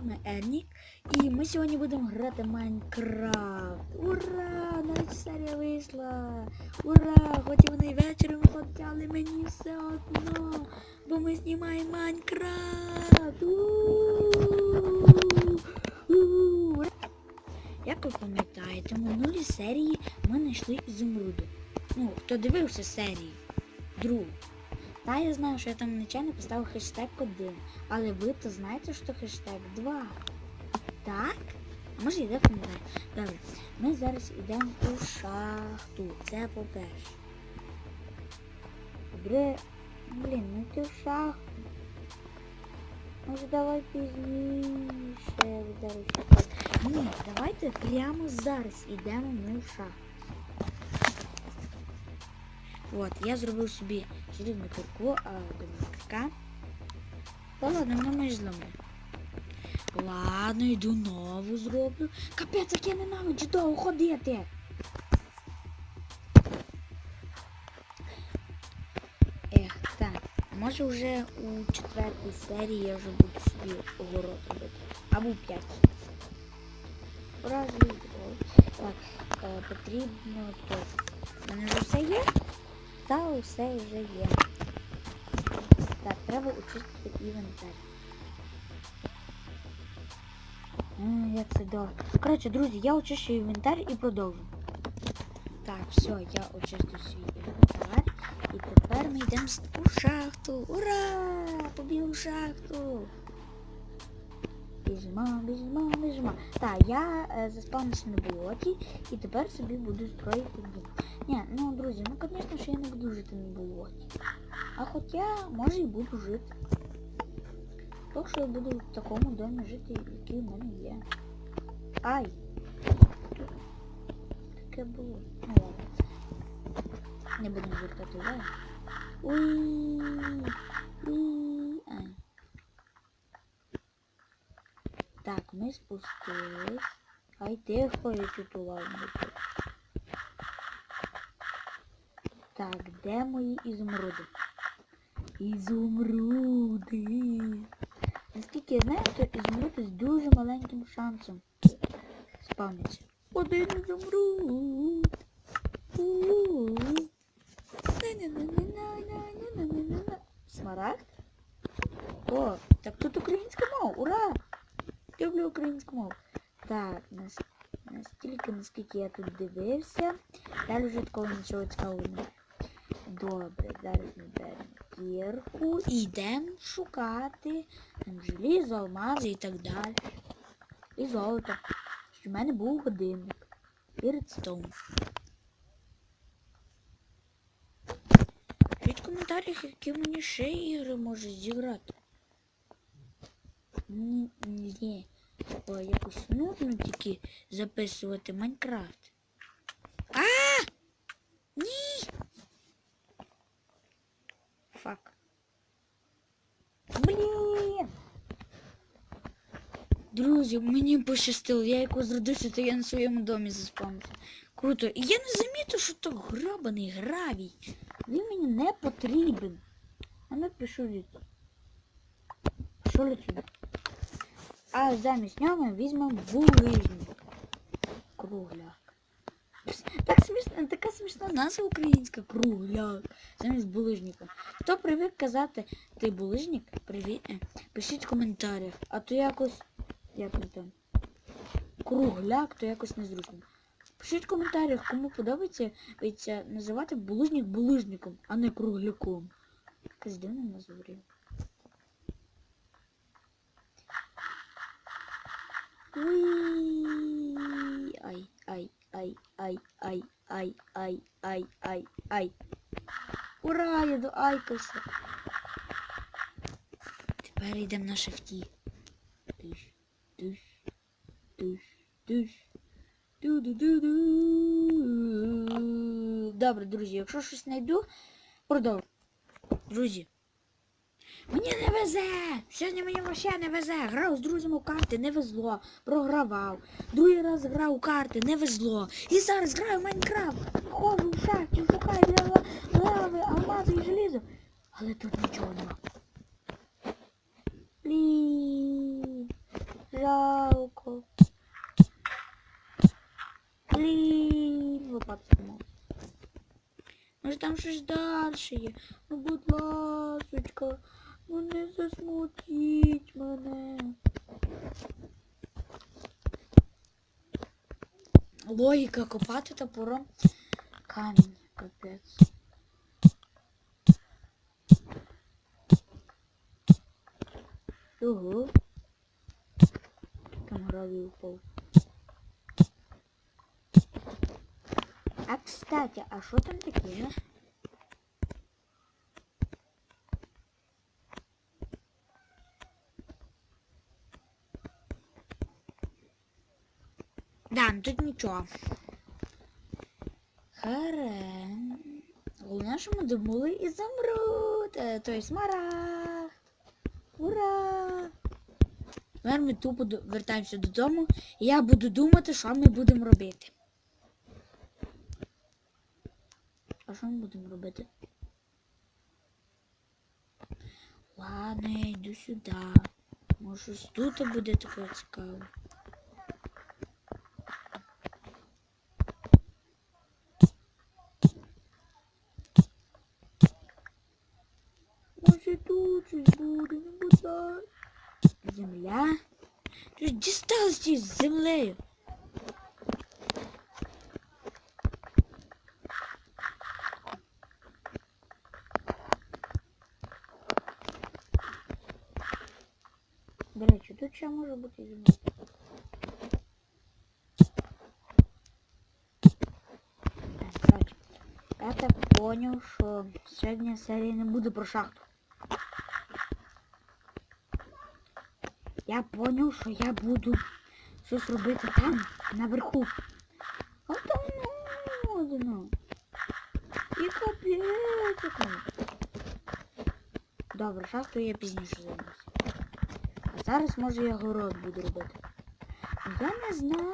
вами Ернік. І ми сьогодні будемо грати Майнкрафт. Ура! Навіть серія вийшла! Ура! Хоч і вони вечором виходять, але мені все одно. Бо ми знімаємо Майнкрафт! Як ви пам'ятаєте, в минулій серії ми знайшли ізумруди. Ну, хто дивився серії? Другу. Та я знаю, що я там нечайно поставив хештег 1, але ви то знаєте, що хештег 2. Так? А може йде пам'ятаю. Добре, ми зараз йдемо у шахту. Це по-перше. Добре. Блін, ну ти в шахту. Може давай пізніше. Ні, давайте прямо зараз йдемо ми в шахту. От, я зробив собі чарівну курку, а курка. Ладно, вона майже зламає. Ладно, йду нову зроблю. Капець, як я ненавиджу довго ходити. Ех, так. Може вже у четвертій серії я вже буду собі огород робити. Або в п'ятій. Так, е, потрібно то. У мене вже все є? Та усе вже є. Так, треба очистити інвентар. Як це довго. Коротше, друзі, я очищу інвентар і продовжу. Так, все, я очистив свій інвентар. І тепер ми йдемо у шахту. Ура! Побіг у шахту. Біжимо, біжимо, біжимо. Так, я е, заспавнився на болоті і тепер собі буду строїти дім. Ні, ну друзі, ну звісно, що я не буду жити на болоті. А хоча, може і буду жити. Так що я буду в такому домі жити, який в мене є. Ай! Таке було. Ну ладно. Не будемо увагу. Уй! Уй! Ай. Так, ми спустились. Ай, тихо, я тут ладно. Так, де мої ізумруди? Ізумруди. Наскільки я знаю, що ізумруди з дуже маленьким шансом спавняться. Один ізумруд. Смарагд? О, так тут українська мова, ура! Люблю українську мову. Так, настільки, наскільки я тут дивився, далі вже такого нічого цікавого немає. Добре, зараз ми беремо кірку і йдемо шукати там желізо, алмази і так далі. І золото. В мене був годинник. І редстоун. Пишіть в коментарях, які мені ще ігри можуть зіграти. Ні, ні. Якось нудно тільки записувати Майнкрафт. А! Ні! Фак. Блін! Друзі, мені пощастило, я якось зродився, то я на своєму домі заспавнився. Круто. І я не замітив, що то грабаний гравій. Він мені не потрібен. А ну пишу звідси. Що лечу? А замість нього візьмемо булижник. Кругляк. Так смішно, така смішна назва українська кругляк. Замість булижника. Хто привик казати ти булижник, привіт. е, Пишіть в коментарях. А то якось. Він там? Кругляк, то якось незручно. Пишіть в коментарях, кому подобається називати булижник булижником, а не кругляком. Якась дивна назва. Ай, ай, ай, ай, ай, ай, ай, ай, ай, ай. Ура, я до Айкоса. Тепер йдемо на шифті. Тиш, тиш. Ду-ду-ду-ду. Добре, друзі, якщо щось знайду, продовжу. Друзі. Мені не везе! Сьогодні мені вообще не везе. Грав з друзями у карти, не везло. Програвав. Другий раз грав у карти, не везло. І зараз граю в Майнкрафт. Ходжу в шахті, шукаю для лави, алмази і желізо. Але тут нічого нема. Блін. жалко. Блін, лопатку мав. Може там щось далі є. Ну будь ласочка, ну не засмутіть мене. Логіка копати топором камінь, капець. Ого. Там гравий упав. А кстати, а що там таке? Тут нічого. Харен. Головне, що ми добули і замрут. Е, Тобто смарагд. Ура! Тепер ми тупо вертаємося додому, і я буду думати, що ми будемо робити. А що ми будемо робити? Ладно, я йду сюди. Може тут буде таке цікаве. Може тут щось буде, не будь ласка. Земля? Ти ж дісталась з землею. До речі, тут ще може бути земля. Я так понял, що сьогодні серія не буде про шахту. Я понял, що я буду щось робити там, наверху. А там модно. І капець. Добре, шахту я пізніше займуся. А зараз може я город буду робити. Я не знаю.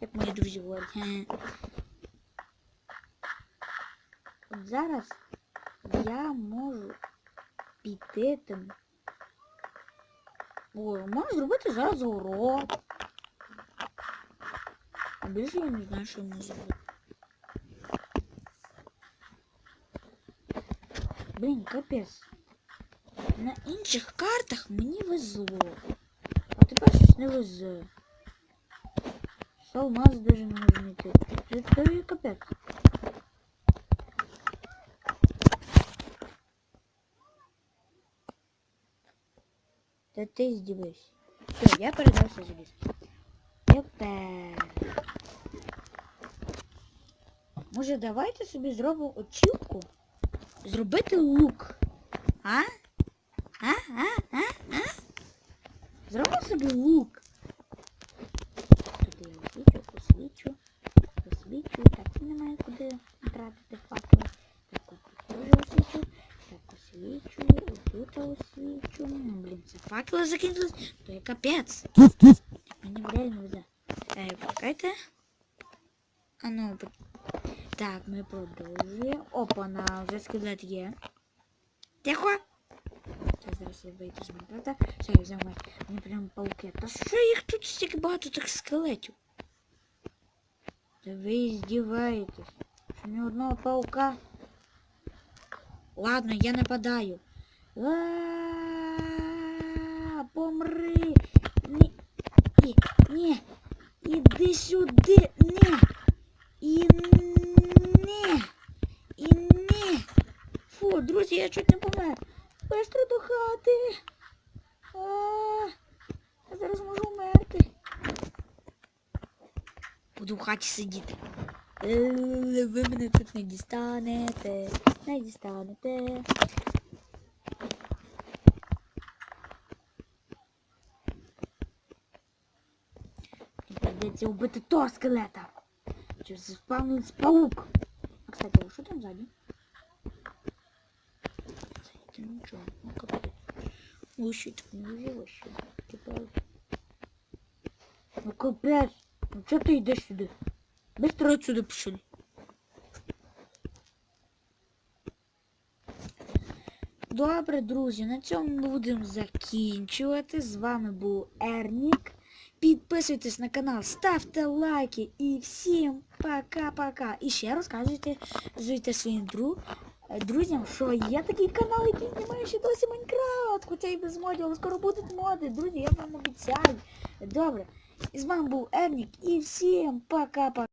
Як мої друзі говорять. От зараз я можу піти там. О, можу зробити зараз урок. А більше я не знаю, що можу зробити. Блін, капець. На інших картах мені везло. А тепер щось не везе. Салмаз даже не можу знайти. Це це капець. Та ти здивись. Все, я передався заліз. Тепер. Може давайте собі зробимо очівку? Зробити лук. А? А? А? А? А? Зробимо собі лук. отут освічу. Ну, блін, це факели закінчились. То є капець. Мені реально везе. Ей, почекайте. А ну, по- так, ми продовжуємо. Опа, на вже скелет є. Тихо! Це зараз я вийду з Майнкрафта. Все, я взяв меч. Мені прям пауки. Та що їх тут стільки багато тих скелетів? Та ви здіваєтесь. Що ні одного паука? Ладно, я нападаю. А, Помри! Ні, ні, іди сюди, ні, і не, і не. Фу, друзі, я чуть не помер. Бистро до хати. Я зараз можу вмерти. Буду в хаті сидіти. Е, Ви мене тут не дістанете. Не дістанете. Придеться вбити того скелета. Чи заспавнився паук. А, кстати, а що там ззаді? Це нічого, ну капець. Так не вижу вообще. Типа... Ну капец. Ну что ты идешь сюда? Быстро отсюда пошли. Добре, друзі, на цьому ми будемо закінчувати. З вами був Ернік. Підписуйтесь на канал, ставте лайки і всім пока-пока. І ще розказуйте розказуйте своїм друг, друзям, що є такий канал, який знімає ще досі Майнкрафт, хоча і без модів, але скоро будуть моди, друзі, я вам обіцяю. Добре. І вами був Ернік і всім пока-пока.